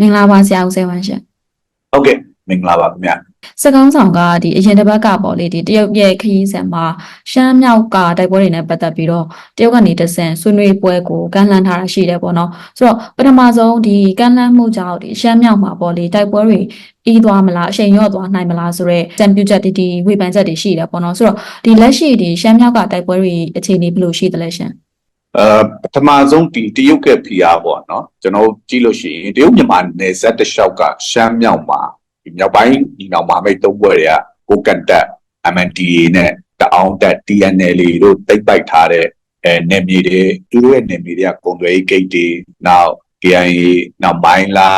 မင်္ဂလာပါဆရာဦးစေဝမ်းရှင်ဟုတ်ကဲ့မင်္ဂလာပါခင်ဗျစကောင်းဆောင်ကဒီအရင်တစ်ပတ်ကပေါ့လေဒီတရုတ်ရဲ့ခရီးစဉ်မှာရှမ်းမြောက်ကတိုက်ပွဲတွေနဲ့ပတ်သက်ပြီးတော့တရုတ်ကနေတဆင့်ဆွေးနွေးပွဲကိုကန့်လန့်ထားတာရှိတယ်ပေါ့နော်ဆိုတော့ပထမဆုံးဒီကန့်လန့်မှုကြောင့်ဒီရှမ်းမြောက်မှာပေါ့လေတိုက်ပွဲတွေအေးသွားမလားအချိန်ရော့သွားနိုင်မလားဆိုတော့တံပြူချက်တီတီဝေဖန်ချက်တွေရှိတယ်ပေါ့နော်ဆိုတော့ဒီလက်ရှိဒီရှမ်းမြောက်ကတိုက်ပွဲတွေအခြေအနေဘယ်လိုရှိသလဲရှင် အဲပထမဆုံးဒီတရုတ်ကဖိအားပေါ့နော်ကျွန်တော်တို့ကြည့်လို့ရှိရင်တရုတ်မြန်မာနယ်စပ်တစ်လျှောက်ကရှမ်းမြောက်မှာဒီမြောက်ပိုင်းဒီနောက်မှာမိတ်သုံးဘွဲတွေကကိုကန်တက် MNDA နဲ့တအောင်တက် TNL တို့တိတ်ပိုက်ထားတဲ့အဲနယ်မြေတွေသူတို့ရဲ့နယ်မြေတွေကကုန်သွယ်ရေးဂိတ်တွေနောက် KIA နောက်မိုင်းလာ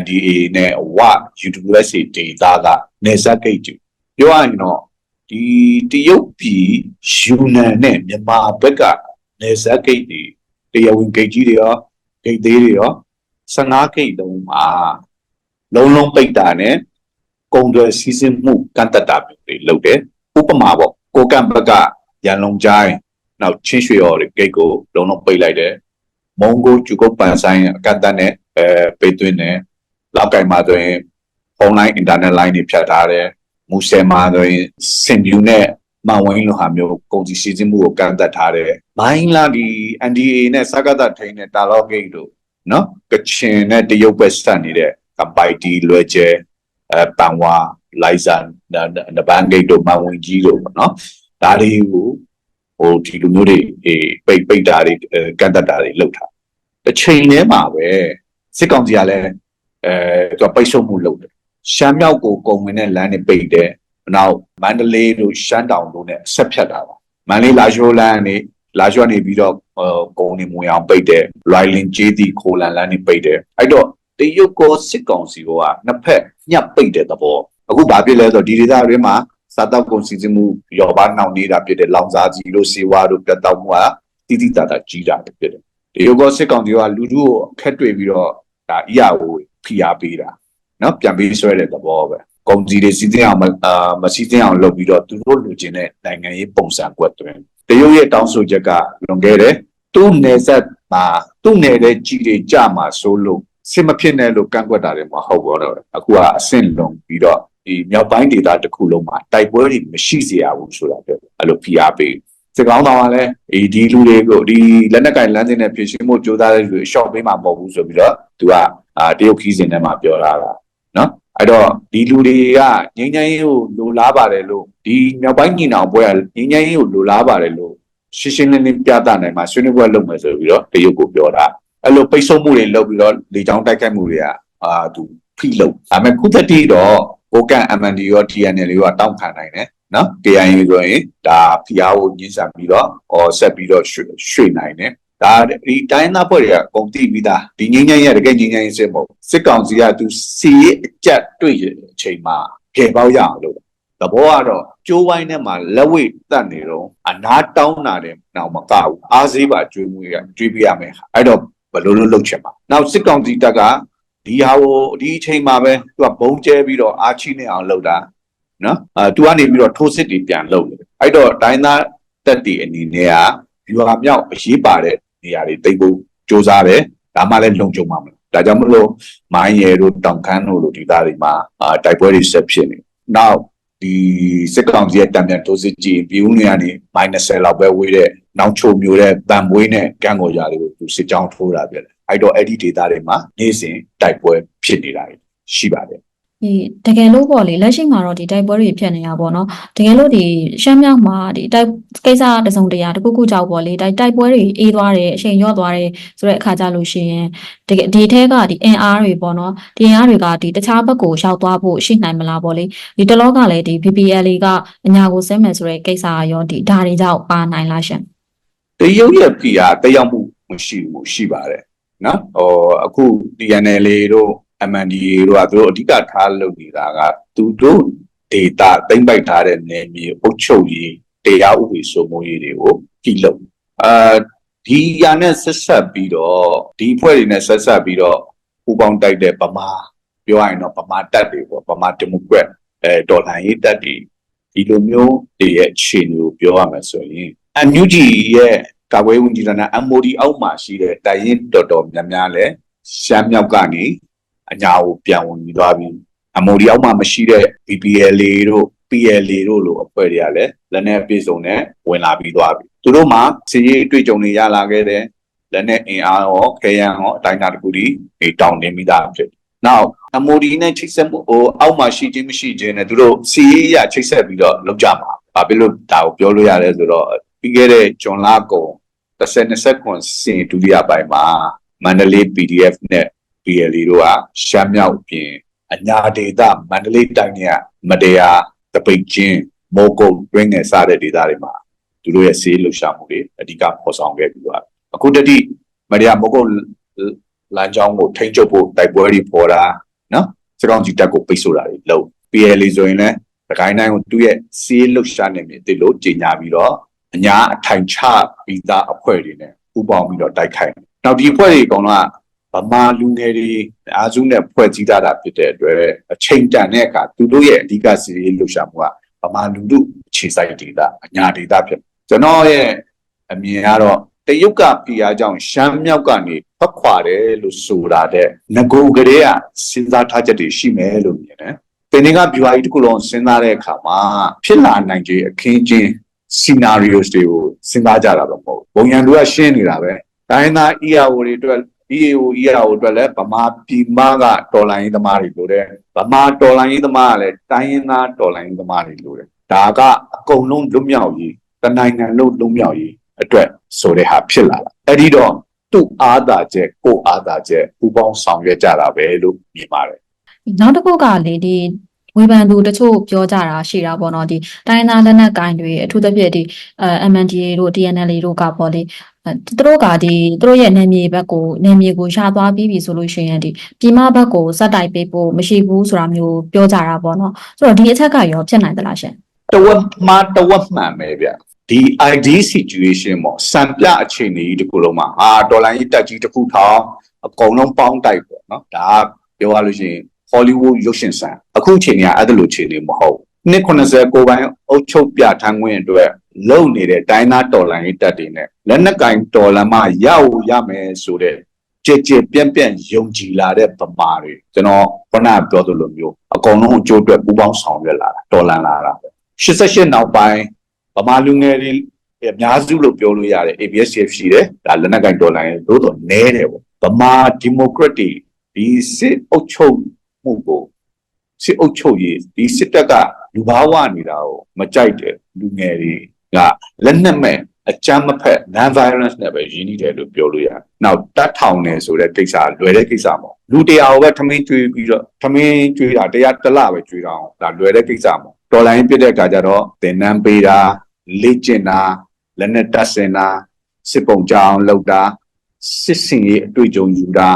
NDA နဲ့ဝ UWSA ဒေတာကနယ်စပ်ဂိတ်တွေပြောရရင်တော့ဒီတရုတ်ပြည်ယူနန်နဲ့မြန်မာဘက်က နေဆက်ဂိတ်တွေတရားဝင်ဂိတ်ကြီးတွေရောဂိတ်သေးတွေရော15ဂိတ်လုံးမှာလုံးလုံးပိတ်တာနဲ့ကုန်သွယ်စီးဆင်းမှုကန့်တက်တာမျိုးတွေလုပ်တယ်ဥပမာပေါ့ကိုကန့်ဘက်ကရန်လုံချိုင်းနောက်ချင်းရွှေရော်တွေဂိတ်ကိုလုံးလုံးပိတ်လိုက်တယ်မုံကိုကျူကုတ်ပန်ဆိုင်အကန့်တက်နဲ့အဲပိတ်သွင်းတယ်လောက်ကင်မှာဆိုရင် online internet line တွေဖြတ်ထားတယ်မူဆယ်မှာဆိုရင်စင်ဗျူနဲ့ မန်ဝိန်းလိုဟာမျိုးကုန်စည်စီးဆင်းမှုကိုကန့်သက်ထားတယ်။မိုင်းလာဒီ NDA နဲ့စကားသထိန်နဲ့တာလော့ဂိတ်တို့နော်ကချင်နဲ့တရုတ်ပဲစတနေတဲ့ကပိုက်တီလွယ်ကျဲအဲပန်ဝါလိုက်ဇန်နဘန်ဂိတ်တို့မန်ဝိန်းကြီးတို့ပေါ့နော်။ဒါတွေကိုဟိုဒီလိုမျိုးတွေအေးပိတ်ပိတ်တာတွေကန့်သက်တာတွေလုပ်ထား။တစ်ချိန်တည်းမှာပဲစစ်ကောင်စီကလည်းအဲသူကပိတ်ဆို့မှုလုပ်တယ်။ရှမ်းမြောက်ကိုကုန်ဝင်တဲ့လမ်းတွေပိတ်တယ်။ နောက်မန္တလေးတို့ရှမ်းတောင်တို့နဲ့ဆက်ဖြတ်တာပါမန္တလေးလာရှိုးလမ်းနေလာရှိုးနေပြီးတော့ဟိုကုန်းနေမွေအောင်ပိတ်တယ်ရိုင်လင်ကျေးတီခိုလန်လမ်းနေပိတ်တယ်အဲ့တော့တရုတ်ကောစစ်ကောင်စီကနှစ်ဖက်ညှပ်ပိတ်တဲ့သဘောအခုဘာဖြစ်လဲဆိုတော့ဒီဒေသတွေမှာစားတောက်ကုန်စီစဉ်မှုရောပါနှောင့်နေတာဖြစ်တယ်လောင်စာကြီးတို့စေဝါတို့ပြတ်တောက်မှုကတိတိတတ်တာကြီးတာဖြစ်တယ်တရုတ်ကောစစ်ကောင်စီကလူထုကိုခက်တွေ့ပြီးတော့ဒါအရာကိုဖိအားပေးတာနော်ပြန်ပြီးဆွဲတဲ့သဘောပဲ ကုန်စည်တွေစီးတင်အောင်မအာမစီးတင်အောင်လုပ်ပြီးတော့သူတို့လူချင်းတဲ့နိုင်ငံရေးပုံစံကွက်သွင်းတရုတ်ရဲ့တောင်းဆိုချက်ကလွန်ခဲ့တယ်သူ့နယ်စပ်မှာသူ့နယ်တဲ့ကြီးတွေကြမှာဆိုလို့စစ်မဖြစ်နဲ့လို့ကန့်ကွက်တာတွေမဟုတ်ဘူးတော့အခုကအဆင့်လုံးပြီးတော့ဒီမြောက်ပိုင်းဒေသတစ်ခုလုံးမှာတိုက်ပွဲတွေမရှိစေရဘူးဆိုတာပြောတယ်အဲ့လိုဖိအားပေးစကောင်းတော်ကလည်းဒီဒီလူတွေကိုဒီလက်နက်ကင်လမ်းစဉ်နဲ့ဖြစ်ရှင်းမှုကြိုးစားတဲ့လူတွေရှော့ပေးမှာမဟုတ်ဘူးဆိုပြီးတော့သူကအာတရုတ်ခီးစဉ်ထဲမှာပြောလာတာနော် အဲ့တော့ဒီလူတွေကငင်းငင်းရေးကိုလိုလားပါတယ်လို့ဒီမြောက်ပိုင်းညီနောင်ဘွဲကငင်းငင်းရေးကိုလိုလားပါတယ်လို့ရှင်းရှင်းလင်းလင်းပြသနိုင်မှာဆွေးနွေးပွဲလုပ်မယ်ဆိုပြီးတော့တရုတ်ကိုပြောတာအဲ့လိုပိတ်ဆို့မှုတွေလုပ်ပြီးတော့လေကြောင်းတိုက်ခိုက်မှုတွေကအာသူဖိလုပ်ဒါပေမဲ့ခုသက်တည်းတော့ဘိုကန် MND ရော TNL ရောတောင်းခံနိုင်တယ်နော် KIA ဆိုရင်ဒါဖိအားကိုညှင်းဆန်ပြီးတော့ဟောဆက်ပြီးတော့ရွှေ့နိုင်တယ် ဒါဒီတိုင်းသားဖွဲ့တွေကကုန်တိပြီးသားဒီငင်းငင်းရတကယ်ငင်းငင်းစစ်မဟုတ်စစ်ကောင်စီကသူစီရဲ့အကြက်တွေ့ရတဲ့အချိန်မှာကယ်ပေါက်ရအောင်လုပ်သဘောကတော့ကျိုးဝိုင်းထဲမှာလက်ဝိတ်တက်နေတော့အနာတောင်းတာတယ်တော့မကဘူးအားစေးပါကျွေးမွေးရကျွေးပြရမယ်အဲ့တော့ဘလို့လို့လုပ်ချင်ပါနောက်စစ်ကောင်စီတပ်ကဒီဟာကိုဒီအချိန်မှာပဲသူကဘုံကျဲပြီးတော့အာချီနေအောင်လုပ်တာနော်အဲသူကနေပြီးတော့ထိုးစစ်တွေပြန်လုပ်တယ်အဲ့တော့ဒိုင်းသားတက်တီအနေနဲ့ကယူဟာမြောက်အရေးပါတဲ့ နေရာတွေတိတ်ဖို့စ조사တယ်ဒါမှလည်းလုံခြုံမှာမလားဒါကြောင့်မလို့မိုင်းရဲတို့တောင်ခမ်းတို့လိုဒီသားတွေမှာအာတိုက်ပွဲတွေဆက်ဖြစ်နေနောက်ဒီစစ်ကောင်စီရဲ့တံပြန်တိုးစစ်ကြီးပြည်ဦးနေကနေ -10 လောက်ပဲဝေးတဲ့နောက်ချိုမျိုးတဲ့တံမွေးနဲ့ကန့်ကော်ရာတွေကိုသူစစ်ကြောင်းထိုးတာပြတယ်အဲ့တော့အဲ့ဒီဒေတာတွေမှာနေ့စဉ်တိုက်ပွဲဖြစ်နေတာရှိပါတယ် ဒီတကယ်လို့ပေါ့လေလက်ရှိမှာတော့ဒီတိုက်ပွဲတွေဖြစ်နေတာပေါ့နော်တကယ်လို့ဒီရှမ်းမြောက်မှာဒီတိုက်ကိစ္စတစုံတရာတစ်ခုခုကြောက်ပေါ့လေတိုက်တိုက်ပွဲတွေအေးသွားတယ်အချိန်ရော့သွားတယ်ဆိုတဲ့အခါကြလို့ရှိရင်တကယ်ဒီထဲကဒီအင်အားတွေပေါ့နော်ဒီအင်အားတွေကဒီတခြားဘက်ကိုရောက်သွားဖို့ရှိနိုင်မလားပေါ့လေဒီတလောကလည်းဒီ BPL ကအညာကိုဆင်းမယ်ဆိုတဲ့ကိစ္စရောဒီဓာတ်တွေကြောင့်ပါနိုင်လားရှင်တရုတ်ရဲ့ဖိအားတက်ရောက်မှုမရှိဘူးရှိပါတယ်နော်ဟိုအခု TNL တို့ MNDA တို့ကသူတို့အဓိကထားလုပ်နေတာကသူတို့ data သိမ့်ပိုက်ထားတဲ့နယ်မြေအုပ်ချုပ်ရေးတရားဥပဒေစိုးမိုးရေးတွေကိုကြည့်လို့အာဒီရနဲ့ဆက်ဆက်ပြီးတော့ဒီဖွဲ့တွေနဲ့ဆက်ဆက်ပြီးတော့ပူပေါင်းတိုက်တဲ့ဗမာပြောရရင်တော့ဗမာတပ်တွေပေါ့ဗမာဒီမိုကရက်အဲဒေါ်လာရေးတပ်တွေဒီလိုမျိုးတွေရဲ့အခြေအနေကိုပြောရမယ်ဆိုရင်အန်ယူဂျီရဲ့ကာကွယ်ဝင်ကြီးဌာန MOD အောက်မှာရှိတဲ့တိုင်ရင်တော်တော်များများလဲရှမ်းမြောက်ကနေ အညာကိုပြန်ဝင်ပြီးသွားပြီး MOD အောက်မှာမရှိတဲ့ BPL တို့ PL တို့လိုအဖွဲ့တွေကလည်းလက်နက်ပြည်စုံနဲ့ဝင်လာပြီးသွားပြီသူတို့မှာစီရေးအတွေ့အကြုံတွေရလာခဲ့တဲ့လက်နက်အင်အားရောခဲယံရောအတိုင်းအတာတစ်ခုတည်းဒီတောင်းတင်ပြီးသားဖြစ်တယ်။ Now MOD နဲ့ချိတ်ဆက်မှုဟိုအောက်မှာရှိခြင်းမရှိခြင်းနဲ့သူတို့စီရေးရချိတ်ဆက်ပြီးတော့လုပ်ကြမှာ။ဘာဖြစ်လို့ဒါကိုပြောလို့ရလဲဆိုတော့ပြီးခဲ့တဲ့ဂျွန်လာကုန်30ခွန်စင်ဒုတိယပိုင်းမှာမန္တလေး PDF နဲ့ PLA တို့ကရှမ်းမြောက်ပြင်အညာဒေသမန္တလေးတိုင်းကမတရားတပိတ်ချင်းမောကုတ်ရင်းနဲ့စတဲ့ဒေသတွေမှာသူတို့ရဲ့ဆေးလှုပ်ရှားမှုတွေအဓိကဖော်ဆောင်ခဲ့ပြီးသွားအခုတတိမတရားမောကုတ်လမ်းကြောင်းကိုထိန်းချုပ်ဖို့တိုက်ပွဲတွေပေါ်တာနော်စကောင်ကြီးတက်ကိုပိတ်ဆို့တာတွေလုပ် PLA ဆိုရင်လည်းဒကိုင်းတိုင်းကိုသူ့ရဲ့ဆေးလှုပ်ရှားနေမြစ်တိလို့ကြီးညာပြီးတော့အညာအထိုင်ချပြီးသားအဖွဲ့တွေနဲ့ပူးပေါင်းပြီးတော့တိုက်ခိုက်တယ်နောက်ဒီအဖွဲ့တွေအကောင်လုံးက ဗမာလူငယ်တွေအားစုနဲ့ဖွဲ့စည်းထားတာဖြစ်တဲ့အတွက်အချိန်တန်တဲ့အခါသူတို့ရဲ့အဓိကစီးရေးလှုပ်ရှားမှုကဗမာလူလူခြေဆိုင်ဒေတာအညာဒေတာဖြစ်ကျွန်တော်ရဲ့အမြင်ကတော့တရုတ်ကဖိအားကြောင့်ရှမ်းမြောက်ကနေဖက်ခွာတယ်လို့ဆိုတာတဲ့ငကိုကလေးကစဉ်းစားထားချက်တွေရှိမယ်လို့မြင်တယ်။တင်နေက BYD တခုလုံးစဉ်းစားတဲ့အခါမှာဖြစ်လာနိုင်ခြေအခင်းချင်း scenarios တွေကိုစဉ်းစားကြတာတော့မဟုတ်ဘူး။ဘုံရန်တို့ကရှင်းနေတာပဲ။တိုင်းသား EAO တွေအတွက် EAO EAO အတွက်လည်းဗမာပြည်မကတော်လိုင်းသမားတွေလိုတယ်။ဗမာတော်လိုင်းသမားကလည်းတိုင်းရင်းသားတော်လိုင်းသမားတွေလိုတယ်။ဒါကအကုန်လုံးလွတ်မြောက်ရေးတနိုင်ငံလုံးလွတ်မြောက်ရေးအတွက်ဆိုတဲ့ဟာဖြစ်လာတာအဲ့ဒီတော့သူ့အာသာချက်ကိုအာသာချက်ပူပေါင်းဆောင်ရွက်ကြတာပဲလို့မြင်ပါတယ်နောက်တစ်ခုကလေဒီဝေဖန်သူတချို့ပြောကြတာရှိတာပေါ့နော်ဒီတိုင်းသားလက်နက်ကိုင်တွေအထူးသဖြင့်ဒီအဲ MNDA တို့ DNL တို့ကပေါ့လေအဲ သူတို့ကဒီသူတို့ရဲ့နယ်မြေဘက်ကိုနယ်မြေကိုရှာသွားပြီးပြီဆိုလို့ရှိရင်ဒီပြည်မဘက်ကိုစက်တိုက်ပေးဖို့မရှိဘူးဆိုတာမျိုးပြောကြတာပေါ့နော်ဆိုတော့ဒီအချက်ကရောဖြစ်နိုင်သလားရှင်တဝက်မှာတဝက်မှန်ပဲဗျဒီ ID situation ပေါ့စံပြအခြေအနေကြီးတစ်ခုလုံးမှာဟာဒေါ်လာကြီးတက်ကြီးတစ်ခုထောင်အကုန်လုံးပေါင်းတိုက်ပေါ့နော်ဒါကပြောရလို့ရှိရင် Hollywood ရုပ်ရှင်ဆန်အခုအချိန်ကအဲ့ဒါလိုအခြေအနေမဟုတ် နှစ်90ကိုပိုင်းအုပ်ချုပ်ပြထန်းခွင့်အတွက်လုံနေတဲ့တိုင်းသားတော်လိုင်းတက်တွေနဲ့လက်နက်ကင်တော်လန်မရဖို့ရမယ်ဆိုတဲ့ကြည်ကြည်ပြန့်ပြန့်ယုံကြည်လာတဲ့ဗမာတွေကျွန်တော်ခုနပြောသလိုမျိုးအကုန်လုံးအကျိုးအတွက်ပူးပေါင်းဆောင်ရွက်လာတာတော်လန်လာတာပဲ88နောက်ပိုင်းဗမာလူငယ်တွေအများစုလို့ပြောလို့ရတယ် ABSF ရှိတယ်ဒါလက်နက်ကင်ဒေါ်လာရဲ့သို့တော့နဲတယ်ပေါ့ဗမာဒီမိုကရက်တွေဒီစစ်အုပ်ချုပ်မှုကို စစ်အုပ်ချုပ်ရေးဒီစစ်တပ်ကလူဘာဝနေတာကိုမကြိုက်တယ်လူငယ်တွေကလက်နက်မဲ့အကြမ်းမဖက် non violence နဲ့ပဲရင်းနှီးတယ်လို့ပြောလို့ရတယ်။နောက်တတ်ထောင်နေဆိုတဲ့ကိစ္စလွယ်တဲ့ကိစ္စမဟုတ်လူတရားကိုပဲထမင်းကျွေးပြီးတော့ထမင်းကျွေးတာတရားတစ်လပဲကျွေးတာအောင်ဒါလွယ်တဲ့ကိစ္စမဟုတ်တော်လိုင်းပြတဲ့အခါကျတော့သင်တန်းပေးတာလေ့ကျင့်တာလက်နဲ့တတ်ဆင်တာစစ်ပုံကြအောင်လုပ်တာစစ်စင်ရေးအတွေ့အကြုံယူတာ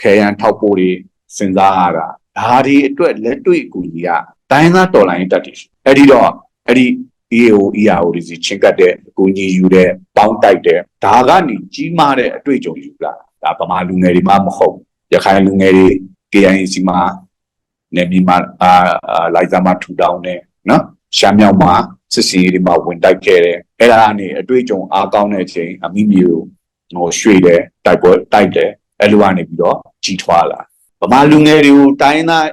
ခဲရန်ထောက်ပို့တွေစဉ်းစားရတာ ဒါဒီအတွက်လက်တွေ့အကူကြီးကတိုင်းသားတော်လိုင်းတက်တည်အဲ့ဒီတော့အဲ့ဒီ EAO EAO တွေစီချင်းကတ်တဲ့အကူကြီးယူတဲ့ပေါင်းတိုက်တဲ့ဒါကနေကြီးမားတဲ့အတွေ့အကြုံယူလာဒါဗမာလူငယ်တွေမှမဟုတ်ရခိုင်လူငယ်တွေ KIC မှာနေမြေမှာအာလိုက်စားမှာထူတောင်းနေနော်ရှမ်းမြောက်မှာစစ်စီတွေမှာဝင်တိုက်ခဲ့တယ်အဲ့ဒါကနေအတွေ့အကြုံအားကောင်းတဲ့အချိန်အမိမျိုးဟိုရွှေ့တယ်တိုက်ပွဲတိုက်တယ်အဲ့လိုကနေပြီးတော့ကြီးထွားလာ ဗမာလူငယ်တွေကိုတိုင်းသား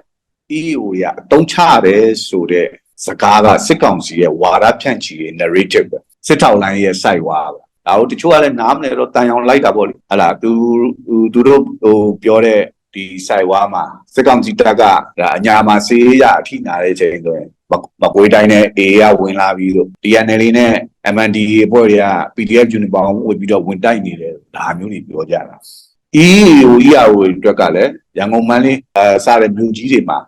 EO ရအတုံးချတယ်ဆိုတဲ့စကားကစစ်ကောင်စီရဲ့ဝါဒဖြန့်ချီတဲ့ narrative ပဲစစ်ထောက်လိုင်းရဲ့ site ဝါပဲဒါတို့တချို့ကလည်းနားမလဲတော့တန်အောင်လိုက်တာပေါ့လေဟလာသူသူတို့ဟိုပြောတဲ့ဒီ site ဝါမှာစစ်ကောင်စီတပ်ကဒါအညာမှာစေးရအထိနာတဲ့ချိန်ဆိုရင်မကွေးတိုင်းနဲ့ AA ကဝင်လာပြီးတော့ DNL နဲ့ MNDA အဖွဲ့တွေက PDF uniform ဝတ်ပြီးတော့ဝင်တိုက်နေတယ်ဒါမျိုးတွေပြောကြတာ EAO EAO အတွက်ကလည်းရန်ကုန်မန်းလေးအဲစားတဲ့မြို့ကြီးတွေမှာ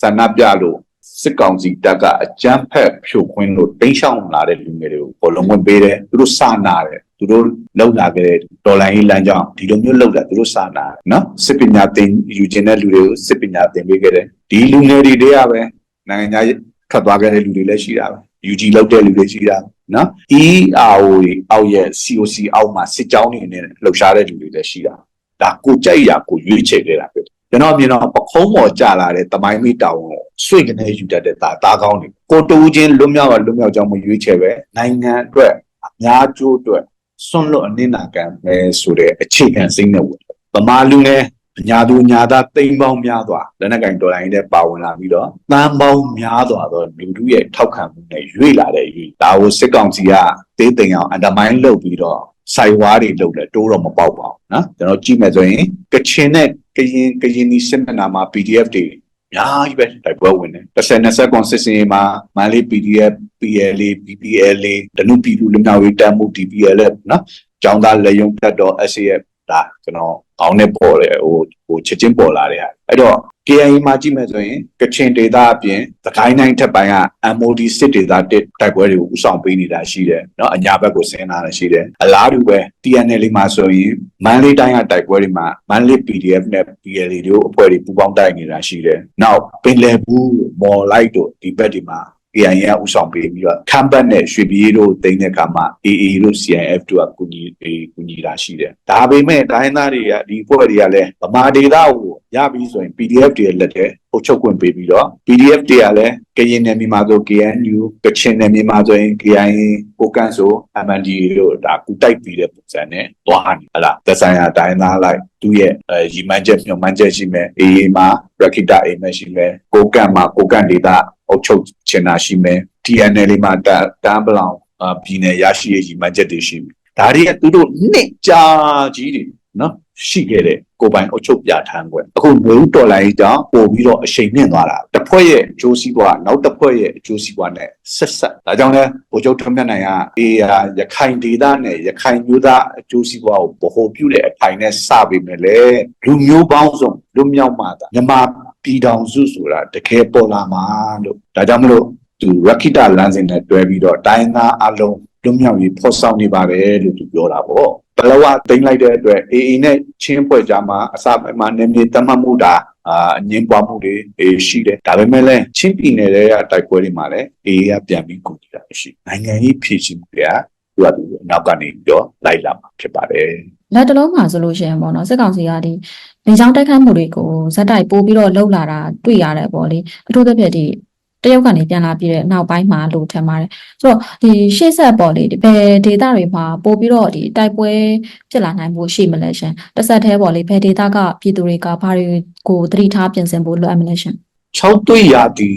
စန္ဒပြလို့စစ်ကောင်စီတပ်ကအကြမ်းဖက်ဖြိုခွင်းလို့တင်းရှောင်လာတဲ့လူငယ်တွေကိုဘောလုံးဝင်ပေးတယ်သူတို့စာနာတယ်သူတို့လောက်လာခဲ့တဲ့ဒေါ်လာရေးလမ်းကြောင်းဒီလိုမျိုးလောက်တာသူတို့စာနာတယ်နော်စစ်ပညာသင်ယူခြင်းတဲ့လူတွေကိုစစ်ပညာသင်ပေးခဲ့တယ်ဒီလူငယ်တွေတည်းကပဲနိုင်ငံခြားထွက်သွားခဲ့တဲ့လူတွေလည်းရှိတာပဲ UG လောက်တဲ့လူတွေရှိတာနော် ERO တွေအောက်ရဲ့ COC အောက်မှာစစ်ကြောင်းတွေနဲ့လှုပ်ရှားတဲ့လူတွေလည်းရှိတာ ဒါကိုကြိုက်ရာကိုရွေးချယ်ခဲ့တာပဲကျွန်တော်မြင်တော့ပခုံးပေါ်ကြလာတဲ့တမိုင်းမိတောင်ကိုဆွေကနေယူတတ်တဲ့ဒါသားကောင်းတွေကိုတူးချင်းလွတ်မြောက်ကလွတ်မြောက်ကြောင်းမရွေးချယ်ပဲနိုင်ငံအတွက်အများကျိုးအတွက်စွန့်လွတ်အနစ်နာခံပဲဆိုတဲ့အခြေခံစိတ်နဲ့ဝင်ဗမာလူငယ်အညာသူညာသားတိမ်ပေါင်းများစွာလက်နက်ကင်တော်လိုင်းနဲ့ပါဝင်လာပြီးတော့တန်ပေါင်းများစွာသောလူထုရဲ့ထောက်ခံမှုနဲ့ရွေ့လာတဲ့ရွေ့ဒါကိုစစ်ကောင်စီကသေးသိမ်အောင်အန်ဒမိုင်းလုပ်ပြီးတော့ စိုက်ဝါးတွေလုပ်လဲတိုးတော့မပေါက်ပါဘူးနော်ကျွန်တော်ကြည့်မယ်ဆိုရင်ကချင်နဲ့ကရင်ကရင်ဒီစစ်မျက်နှာမှာ PDF တွေအများကြီးပဲတိုက်ပွဲဝင်တယ်30 20ကွန်စစ်စင်မှာမန်လေး PDF PLA BPLA ဒနုပြည်သူလူမျိုးရေးတမ်းမှု DPLF နော်ကျောင်းသားလက်ယုံဖြတ်တော် SAF ဒါကျွန်တော်ကောင်းနဲ့ပေါ်တယ်ဟိုဟိုချက်ချင်းပေါ်လာတဲ့ဟာအဲ့တော့ KIA မှာကြည့်မယ်ဆိုရင်ကချင်ဒေသအပြင်သခိုင်းတိုင်းထက်ပိုင်းက MOD စစ်ဒေသတစ်တိုက်ပွဲတွေကိုဥဆောင်ပေးနေတာရှိတယ်เนาะအညာဘက်ကိုဆင်းလာတာရှိတယ်အလားတူပဲ TNL မှာဆိုရင်မန်လေးတိုင်းကတိုက်ပွဲတွေမှာမန်လေး PDF နဲ့ PLA တို့အဖွဲ့တွေပူးပေါင်းတိုက်နေတာရှိတယ်နောက်ပင်လယ်ဘူးမော်လိုက်တို့ဒီဘက်ဒီမှာ KIA ကဥဆောင်ပေးပြီးတော့ခမ်ဘတ်နဲ့ရွှေပြည်တို့တင်တဲ့အခါမှာ AA တို့ CIF တို့ကကူညီပေးကူညီတာရှိတယ်။ဒါပေမဲ့တိုင်းသားတွေကဒီအဖွဲ့တွေကလည်းဗမာဒေသကိုရပြီးဆိုရင် PDF တွေလက်ထဲအုပ်ချုပ်ခွင့်ပေးပြီးတော့ PDF တွေကလည်းကရင်နယ်မြေမှာဆို KNU ကချင်နယ်မြေမှာဆိုရင် KIA ကိုကန်ဆို MNDA တို့ဒါကူတိုက်ပြီးတဲ့ပုံစံနဲ့သွားနေဟလားသက်ဆိုင်ရာတိုင်းသားလိုက်သူ့ရဲ့အဲရီမန်းချက်ညွှန်မှန်းချက်ရှိမယ် AA မှာ Rakita A မရှိမယ်ကိုကန်မှာကိုကန်ဒေသအုပ်ချုပ်ချင်တာရှိမယ် TNL မှာတတန်းပလောင်အာပြည်နယ်ရရှိရေးရီမန်းချက်တွေရှိမယ်ဒါတွေကသူတို့နှစ်ကြာကြီးတွေနော်ရှိခဲ့တဲ့ကိုယ်ပိုင်အုပ်ချုပ်ပြဋ္ဌာန်းခွင့်အခုမျိုးတော်လိုင်းကြောင့်ပို့ပြီးတော့အရှိန်မြင့်သွားတာတစ်ဖွဲ့ရဲ့အကျိုးစီးပွားနောက်တစ်ဖွဲ့ရဲ့အကျိုးစီးပွားနဲ့ဆက်ဆက်ဒါကြောင့်လဲဗိုလ်ချုပ်ထွန်းမြတ်နိုင်ကအေးဟာရခိုင်ဒေသနဲ့ရခိုင်မျိုးသားအကျိုးစီးပွားကိုဗဟိုပြုတဲ့အထိုင်နဲ့စပေးမယ်လေလူမျိုးပေါင်းစုံလူမြောက်မှသာမြန်မာပြည်တော်စုဆိုတာတကယ်ပေါ်လာမှာလို့ဒါကြောင့်မလို့သူရခိတလမ်းစဉ်နဲ့တွဲပြီးတော့တိုင်းသားအလုံး လွတ်မြောက်ရေးဖော်ဆောင်နေပါတယ်လို့သူပြောတာပေါ့ဘလဝတိမ့်လိုက်တဲ့အတွက် AA နဲ့ချင်းဖွဲ့ကြမှာအစပိုင်းမှာနေမြေတမတ်မှုတာအာအငင်းပွားမှုတွေအေးရှိတယ်ဒါပေမဲ့လည်းချင်းပြည်နယ်ရဲ့တိုက်ပွဲတွေမှာလည်း AA ကပြန်ပြီးကူညီတာရှိနိုင်ငံရေးဖြည့်ရှင်မှုတွေကသူကသူအနောက်ကနေပြီးတော့လိုက်လာမှာဖြစ်ပါတယ်လက်တလုံးမှာဆိုလို့ရှိရင်ပေါ့နော်စစ်ကောင်စီကဒီနေချောင်းတိုက်ခိုက်မှုတွေကိုဇက်တိုက်ပို့ပြီးတော့လှုပ်လာတာတွေ့ရတယ်ပေါ့လေအထူးသဖြင့်ဒီ တရုတ်ကနေပြန်လာပြီးတဲ့နောက်ပိုင်းမှာလို့ထင်ပါတယ်ဆိုတော့ဒီရှေ့ဆက်ပေါ့လေဒီဘယ်ဒေသတွေမှာပို့ပြီးတော့ဒီတိုက်ပွဲဖြစ်လာနိုင်ဖို့ရှိမလဲရှင်တစ်ဆက်တည်းပေါ့လေဘယ်ဒေသကပြည်သူတွေကဘာတွေကိုသတိထားပြင်ဆင်ဖို့လိုအပ်မလဲရှင်6တွေ့ရာဒီ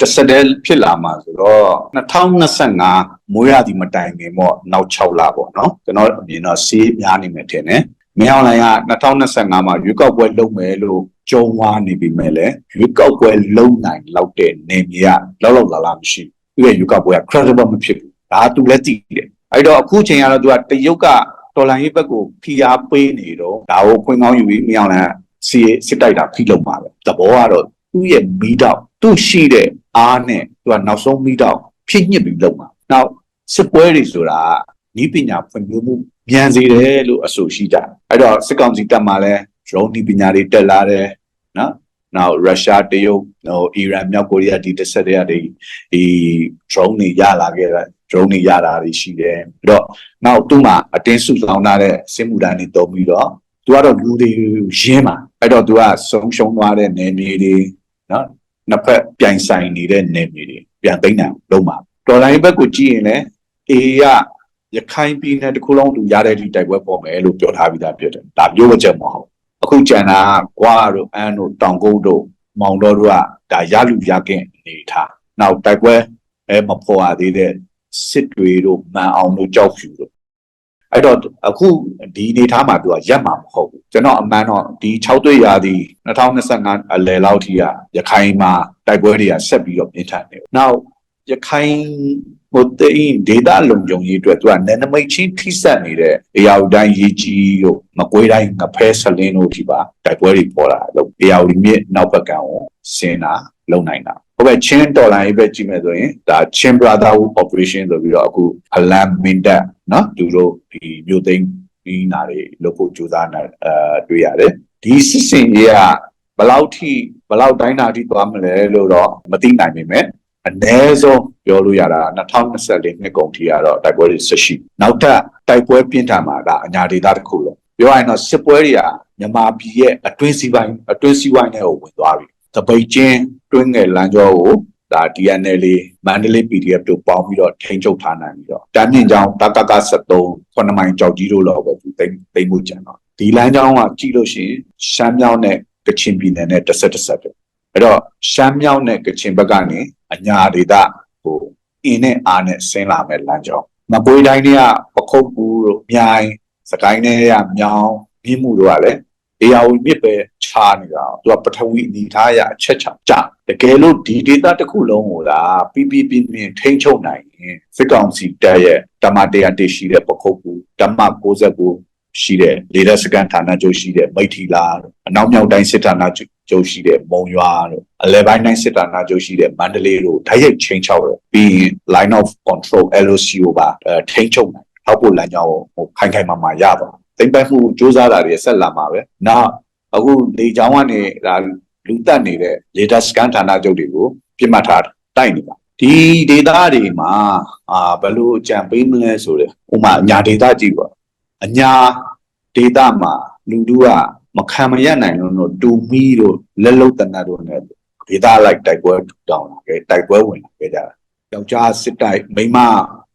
တစ်စက်တည်းဖြစ်လာမှာဆိုတော့2025မိုးရာသီမတိုင်ခင်ပေါ့နောက်6လပေါ့နော်ကျွန်တော်အမြင်တော့ဆေးများနေမယ်ထင်တယ်မင်းအောင်လိုင်က2025မှာရွေးကောက်ပွဲလုပ်မယ်လို့ ကြုံဝါနေပြီမဲ့လေရွေးကောက်ပွဲလုပ်နိုင်လောက်တဲ့နေမြေကလောက်လောက်လာလာမရှိဘူးသူရဲ့ရွေးကောက်ပွဲက credible မဖြစ်ဘူးဒါသူလည်းသိတယ်အဲ့တော့အခုချိန်ကတော့သူကတရုတ်ကတော်လိုင်းရေးဘက်ကိုဖိအားပေးနေတော့ဒါကိုခွင့်ကောင်းယူပြီးမင်းအောင်လိုင်ကစီစစ်တိုက်တာဖိလုပ်မှာပဲသဘောကတော့သူ့ရဲ့မိတော့သူ့ရှိတဲ့အားနဲ့သူကနောက်ဆုံးမိတော့ဖြစ်ညစ်ပြီးလုံမှာနောက်စစ်ပွဲတွေဆိုတာဤပညာဖွံ့ဖြိုးမှုမြန်စေတယ်လို့အဆိုရှိကြတယ်အဲ့တော့စစ်ကောင်စီတပ်မှလည်း drone ဤပညာတွေတက်လာတယ်နော်နောက်ရုရှားတရုတ်ဟိုအီရန်မြောက်ကိုရီးယားဒီတစ်ဆက်တည်းကဒီဒီ drone တွေရလာခဲ့တာ drone တွေရတာတွေရှိတယ်အဲ့တော့နောက်သူ့မှာအတင်းစုလောင်ထားတဲ့စစ်မှုထမ်းတွေတုံးပြီးတော့သူကတော့လူတွေရင်းမှာအဲ့တော့သူကဆုံးရှုံးသွားတဲ့နေမြေတွေနော်နှစ်ဖက်ပြိုင်ဆိုင်နေတဲ့နယ်မြေတွေပြန်သိမ်းနိုင်လုံးပါတော်လိုင်းဘက်ကိုကြည့်ရင်လည်းအေရရခိုင်ပြည်နယ်တစ်ခုလုံးသူရတဲ့ဒီတိုက်ပွဲပေါ်မယ်လို့ပြောထားပြီးသားဖြစ်တယ်ဒါမျိုးဝချက်မဟုတ် အခုကျန်တာကကွာတို့အန်တို့တောင်ကုန်းတို့မောင်တော်တို့ကဒါရလူရကင်အနေထားနောက်တိုက်ပွဲအဲမပေါ်ရသေးတဲ့စစ်တွေတို့မန်အောင်တို့ကြောက်ဖြူတို့အဲ့တော့အခုဒီအနေထားမှာသူကရက်မှာမဟုတ်ဘူးကျွန်တော်အမှန်တော့ဒီ6တွေ့ရာသီ2025အလယ်လောက်ထိကရခိုင်မှာတိုက်ပွဲတွေကဆက်ပြီးတော့ပြင်းထန်နေတယ်။နောက် ရခိုင်ဟိုတိန်ဒေတာလုံခြုံရေးအတွက်သူကနယ်နမိတ်ချင်းထိစပ်နေတဲ့အရာဝတိုင်းရေးကြီးတို့မကွေးတိုင်းငဖဲဆလင်းတို့ဒီပါတိုက်ပွဲတွေပေါ်လာလို့အရာဝမြစ်နောက်ဘက်ကံကိုဆင်းတာလုံနိုင်တာ။ဟုတ်ပဲချင်းတော်လိုင်းပဲကြည့်မယ်ဆိုရင်ဒါချင်း brotherhood operation ဆိုပြီးတော့အခုအလန်မင်တက်နော်သူတို့ဒီမြို့သိမ်းပြီးနာတွေလုပ်ဖို့ကြိုးစားနေအဲတွေ့ရတယ်ဒီစစ်စင်ရေးကဘယ်လောက်ထိဘယ်လောက်တိုင်းတာထိသွားမလဲလို့တော့မသိနိုင်ပေမဲ့ အ ਨੇ ဆုံးပြောလို့ရတာ2024နှစ်ကုန်ထိကတော့တိုက်ပွဲတွေဆက်ရှိနောက်ထပ်တိုက်ပွဲပြင်းထန်မှာဒါအညာဒေသတစ်ခုလုံးပြောရရင်တော့စစ်ပွဲတွေကမြန်မာပြည်ရဲ့အတွင်းစည်းပိုင်းအတွင်းစည်းဝိုင်းတွေကိုဝင်သွားပြီတပိတ်ချင်းတွင်းငယ်လမ်းကြောကိုဒါ DNL မန္တလေး PDF တို့ပေါင်းပြီးတော့ထိန်းချုပ်ထားနိုင်ပြီးတော့တန်းမြင့်ကြောင်တကက73ခုနမိုင်ကြောက်ကြီးတို့လောက်ပဲသူသိမ်းသိမ်းမှုကြံတော့ဒီလမ်းကြောင်းကကြည့်လို့ရှိရင်ရှမ်းမြောက်နဲ့ကချင်ပြည်နယ်နဲ့တစ်ဆက်တစ်ဆက်ပဲအဲ့တော့ရှမ်းမြောက်နဲ့ကချင်ဘက်ကနေ အညာဒေသဟိုအင်းနဲ့အားနဲ့ဆင်းလာမဲ့လမ်းကြောင်းမကွေးတိုင်းတွေကပခုတ်ကူတို့မြိုင်စကိုင်းတွေကမြောင်းမြင်းမှုတို့ကလည်းအေယာဝီမြစ်ပဲခြားနေတာသူကပထဝီအနေထားရအချက်ချကြတကယ်လို့ဒီဒေသတစ်ခုလုံးကိုလာပြပြပြပြထိန်းချုပ်နိုင်ရင်စစ်ကောင်စီတပ်ရဲ့ဓမ္မတရားတရှိတဲ့ပခုတ်ကူဓမ္မ69ရှိတဲ့လေဒါစကန်ဌာနချုပ်ရှိတဲ့မိထီလာတို့အနောက်မြောက်တိုင်းစစ်ဌာနချုပ် ရှိတဲ့မုံရွာတို့အလဲပိုင်းတိုင်းစစ်ဌာနချုပ်ရှိတဲ့မန္တလေးတို့ဓာတ်ရိုက်ချင်းချောက်တယ်ပြီးရင် line of control LOC ကိုပါအဲထိန်းချုပ်နိုင်ထောက်ဖို့လမ်းကြောင်းကိုဟိုခိုင်ခိုင်မာမာရပါသိမ့်ပိုက်မှုစ조사တာတွေဆက်လာမှာပဲနောက်အခုလေချောင်းကနေဒါလူတက်နေတဲ့ data scan ဌာနချုပ်တွေကိုပြစ်မှတ်ထားတိုက်နေပါဒီဒေတာတွေမှာအာဘယ်လိုအကြံပေးမလဲဆိုတဲ့ဥမာအညာဒေတာကြည့်ပါအညာဒေတာမှာလူတို့က မခံမရနိုင်လို့တော့တူမီတို့လက်လုံးတနတ်တို့ ਨੇ ဒေတာလိုက်တိုက်ပွဲထူတောင်းလာခဲ့တိုက်ပွဲဝင်လာခဲ့ကြတာယောက်ျားစစ်တိုက်မိန်းမ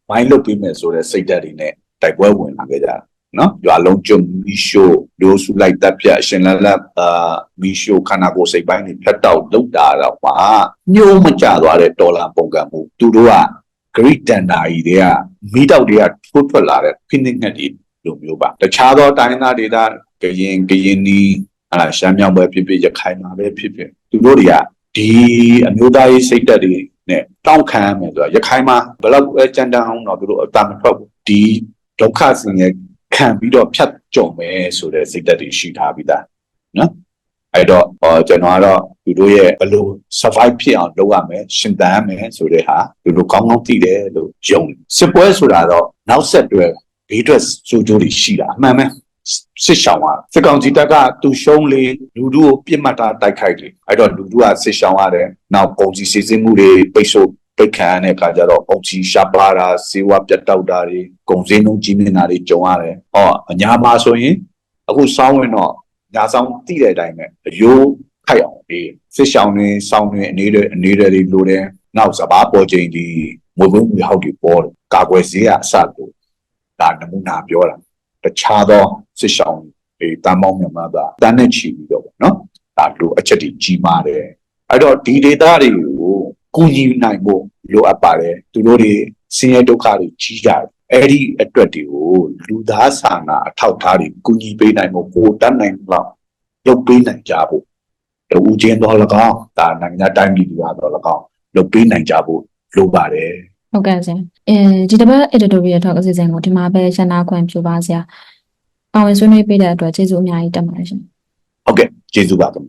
ဝိုင်းလုတ်ပြီးမယ်ဆိုတဲ့စိတ်ဓာတ်တွေနဲ့တိုက်ပွဲဝင်လာခဲ့ကြတာနော်ရွာလုံးကျွမီရှိုဒိုးစုလိုက်တပ်ပြအရှင်လလအာမီရှိုခန္ဓာကိုယ်စိတ်ပိုင်းတွေဖြတ်တောက်လောက်တာတော့ပါမျိုးမကြသွားတဲ့ဒေါ်လာပုံကံမှုသူတို့က great tender ကြီးတွေကမိတောက်တွေကထိုးထွက်လာတဲ့ဖိနစ်ငတ်တွေလိုမျိုးပါတခြားသောတိုင်းသားဒေသ ကရင်ကရင်နီဟာလာရှမ်းမြောက်ပဲဖြစ်ဖြစ်ရခိုင်မှာပဲဖြစ်ဖြစ်သူတို့တွေကဒီအမျိုးသားရေးစိတ်ဓာတ်တွေနဲ့တောင်းခံရမယ်ဆိုတော့ရခိုင်မှာဘယ်လောက်ပဲကြမ်းတမ်းအောင်တော့သူတို့အတမထွက်ဘူးဒီဒုက္ခစင်ရဲ့ခံပြီးတော့ဖြတ်ကြုံမယ်ဆိုတဲ့စိတ်ဓာတ်တွေရှိထားပြီးသားနော်အဲ့တော့ဟောကျွန်တော်ကတော့သူတို့ရဲ့ဘယ်လို survive ဖြစ်အောင်လုပ်ရမယ်ရှင်သန်ရမယ်ဆိုတဲ့ဟာသူတို့ကောင်းကောင်းသိတယ်လို့ယုံတယ်စစ်ပွဲဆိုတာတော့နောက်ဆက်တွဲဘေးထွက်စိုးကျိုးတွေရှိတာအမှန်ပဲ စစ်ရှောင်းကစစ်ကောင်စီတပ်ကသူရှုံးလေလူတို့ကိုပြစ်မှတ်ထားတိုက်ခိုက်တယ်အဲ့တော့လူတို့ကစစ်ရှောင်းရတယ်နောက်ပုံစီစီစဉ်မှုတွေပိတ်ဆို့ပိတ်ခံရတဲ့အခါကျတော့ပုံစီရှာပါတာစေဝါပြတ်တောက်တာတွေကုန်စည်နှုန်းကြီးမြင့်တာတွေကြုံရတယ်ဟောအညာမှာဆိုရင်အခုစောင်းဝင်တော့ညာဆောင်တိတဲ့အတိုင်းပဲအယိုးခိုက်အောင်ဒီစစ်ရှောင်းတွေစောင်းတွေအနေတွေအနေတွေလိုတယ်နောက်စဘာပေါ်ချိန်ဒီမွေးဘူးဟောက်တွေပေါ်တယ်ကာကွယ်စေးရအစလို့ဒါနမူနာပြောတာ တခြားသောစစ်ရှောင်းဒီတန်မောင်းမြန်မာသားတန်းနဲ့ချီပြီးတော့ပေါ့နော်ဒါလိုအချက်တွေကြီးမားတယ်အဲ့တော့ဒီဒေတာတွေကိုကူညီနိုင်ဖို့လိုအပ်ပါတယ်သူတို့တွေဆင်းရဲဒုက္ခတွေကြီးကြတယ်အဲ့ဒီအတွက်တွေကိုလူသားစာနာအထောက်အထားတွေကူညီပေးနိုင်ဖို့ကိုတတ်နိုင်လောက်လုပ်ပေးနိုင်ကြဖို့တူချင်းတော့၎င်းဒါနိုင်ငံတိုင်းပြည်တွေတော့၎င်းလုပ်ပေးနိုင်ကြဖို့လိုပါတယ် ဟုတ်ကဲ့ဆရာအဲဒီတစ်ပတ် editorial talk အစီအစဉ်ကိုဒီမှာပဲရှင်းနာခွင့်ပြုပါဆရာအောင်ဝင်ဆွေးနွေးပေးတဲ့အတွက်ကျေးဇူးအများကြီးတင်ပါတယ်ရှင်ဟုတ်ကဲ့ကျေးဇူးပါခင်ဗျ